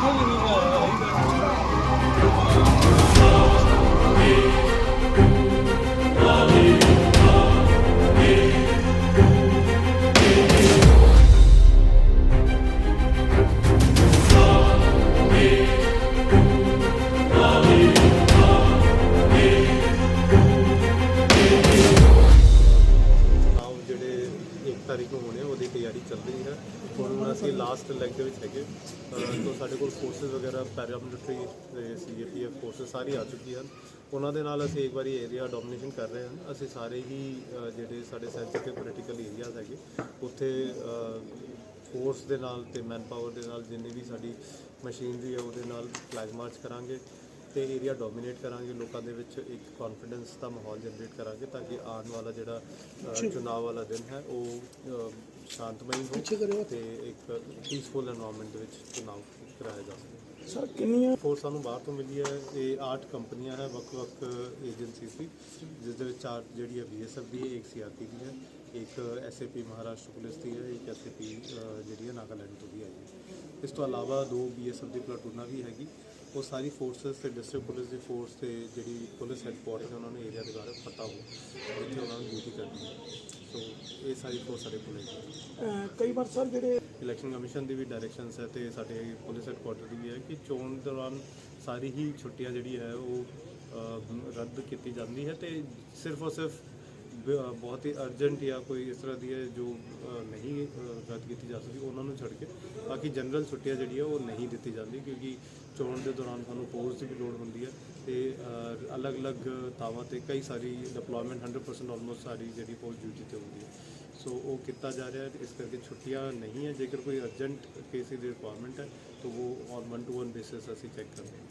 ਦੇਖੋਗੇ ਨਹੀਂ ਤਿਆਰੀ ਚੱਲ ਰਹੀ ਹੈ ਹੁਣ ਅਸੀਂ ਲਾਸਟ ਲੈਗ ਦੇ ਵਿੱਚ ਹੈਗੇ। ਤੋਂ ਸਾਡੇ ਕੋਲ ਫੋਰਸਸ ਵਗੈਰਾ ਪੈਰਾਮਿਲਟਰੀ ਤੇ ਸੀਏਪੀਐਫ ਫੋਰਸਸ ਸਾਰੀ ਆ ਚੁੱਕੀ ਹਨ। ਉਹਨਾਂ ਦੇ ਨਾਲ ਅਸੀਂ ਇੱਕ ਵਾਰੀ ਏਰੀਆ ਡੋਮੀਨੇਸ਼ਨ ਕਰ ਰਹੇ ਹਾਂ। ਅਸੀਂ ਸਾਰੇ ਹੀ ਜਿਹੜੇ ਸਾਡੇ ਸੈਂਸਿਟਿਵ ਪੋਲੀਟੀਕਲ ਏਰੀਆਜ਼ ਹੈਗੇ ਉੱਥੇ ਫੋਰਸ ਦੇ ਨਾਲ ਤੇ ਮੈਨ ਪਾਵਰ ਦੇ ਨਾਲ ਜਿੰਨੀ ਵੀ ਸਾਡੀ ਮਸ਼ੀਨਰੀ ਹੈ ਉਹਦੇ ਨਾਲ ਫਲੈਗ ਮਾਰਚ ਕਰਾਂਗੇ ਤੇ ਏਰੀਆ ਡੋਮੀਨੇਟ ਕਰਾਂਗੇ। ਲੋਕਾਂ ਦੇ ਵਿੱਚ ਇੱਕ ਕੌਨਫੀਡੈਂਸ ਦਾ ਮਾਹੌਲ ਜਨਰੇਟ ਕਰਾਂਗੇ ਤਾਂ ਕਿ ਆਉਣ ਵਾਲਾ ਜਿਹੜਾ ਚੁਣਾਵ ਵਾਲਾ ਦਿਨ ਹੈ ਉਹ ਸ਼ਾਂਤਮਈ ਹੋ ਤੇ ਇੱਕ ਪੀਸਫੁਲ এনवायरमेंट ਦੇ ਵਿੱਚ ਚੁਣਾਵ ਕਰਾਇਆ ਜਾ ਸਕੇ। ਸਰ ਕਿੰਨੀਆਂ ਫੋਰਸ ਸਾਨੂੰ ਬਾਹਰ ਤੋਂ ਮਿਲੀ ਹੈ। ਇਹ 8 ਕੰਪਨੀਆਂ ਹੈ ਵੱਖ-ਵੱਖ ਏਜੰਸੀ ਦੀ ਜਿਸ ਦੇ ਵਿੱਚ ਚਾਰ ਜਿਹੜੀ ਹੈ ਬੀਐਸਐਫ ਦੀ ਹੈ ਇੱਕ ਸੀਆਰਪੀ ਦੀ ਹੈ ਇੱਕ ਐਸਏਪੀ ਮਹਾਰਾਸ਼ਟਰ ਪੁਲਿਸ ਦੀ ਹੈ ਇੱਕ ਐਸਏਪੀ ਜਿਹੜੀ ਹੈ ਨਾਗਾਲੈਂਡ ਤੋਂ ਵੀ ਆਈ ਹੈ। ਇਸ ਤੋਂ ਇਲਾਵਾ ਦੋ ਬੀਐਸਐਫ ਦੀ ਪਲਟੂਨਾ ਵੀ ਹੈਗੀ। ਉਹ ਸਾਰੀ ਫੋਰਸਸ ਤੇ ਡਿਸਟ੍ਰਿਕਟ ਪੁਲਿਸ ਦੀ ਫੋਰਸ ਤੇ ਜਿਹੜੀ ਪੁਲਿਸ ਹੈੱਡਕੁਆਰਟਰ ਉਹਨਾਂ ਨੇ ਏਰੀਆ ਦੇ ਬਾਰੇ ਪਤਾ ਹੋ ਜਿੱਥੇ ਉਹਨਾਂ ਨੂੰ ਡਿਊਟੀ ਕਰਨੀ ਹੈ। ਸੋ ਸਾਰੀ ਫੋਰਸ ਸਾਡੇ ਕੋਲ ਹੈ ਅਹ ਕਈ ਵਾਰ ਸਰ ਜਿਹੜੇ ਇਲੈਕਸ਼ਨ ਕਮਿਸ਼ਨ ਦੀ ਵੀ ਡਾਇਰੈਕਸ਼ਨਸ ਹੈ ਤੇ ਸਾਡੇ ਪੁਲਿਸ ਹੈਡਕੁਆਟਰ ਦੀ ਵੀ ਹੈ ਕਿ ਚੋਣ ਦੌਰਾਨ ਸਾਰੀ ਹੀ ਛੁੱਟੀਆਂ ਜਿਹੜੀ ਹੈ ਉਹ ਰੱਦ ਕੀਤੀ ਜਾਂਦੀ ਹੈ ਤੇ ਸਿਰਫ ਔਰ ਸਿਰਫ ਬ- ਬਹੁਤ ਹੀ ਅਰਜੈਂਟ ਜਾਂ ਕੋਈ ਇਸ ਤਰ੍ਹਾਂ ਦੀ ਹੈ ਜੋ ਨਹੀਂ ਰੱਦ ਕੀਤੀ ਜਾ ਸਕਦੀ ਉਹਨਾਂ ਨੂੰ ਛੱਡ ਕੇ ਬਾਕੀ ਜਨਰਲ ਛੁੱਟੀਆਂ ਜਿਹੜੀ ਹੈ ਉਹ ਨਹੀਂ ਦਿੱਤੀ ਜਾਂਦੀ ਕਿਉਂਕਿ ਚੋਣ ਦੇ ਦੌਰਾਨ ਸਾਨੂੰ ਫੋਰਸ ਦੀ ਵੀ ਲੋੜ ਹੁੰਦੀ ਹੈ ਤੇ ਅਲੱਗ-ਅਲੱਗ ਥਾਵਾਂ ਤੇ ਕਈ ਸਾਰੀ ਡਿਪਲੋਇਮੈਂਟ 100% ਆਲਮੋਸਟ ਸਾਰੀ ਜਿਹੜੀ ਫੋਰਸ ਡਿਊਟੀ ਤੇ ਹੁੰਦੀ ਹੈ। ਸੋ ਉਹ ਕੀਤਾ ਜਾ ਰਿਹਾ ਹੈ ਇਸ ਕਰਕੇ ਛੁੱਟੀਆਂ ਨਹੀਂ ਹੈ। ਜੇਕਰ ਕੋਈ ਅਰਜੈਂਟ ਕੇਸ ਦੀ ਰਿਕੁਆਇਰਮੈਂਟ ਹੈ, ਤਾਂ ਉਹ on one to one basis ਅਸੀਂ ਚੈੱਕ ਕਰਦੇ ਹਾਂ।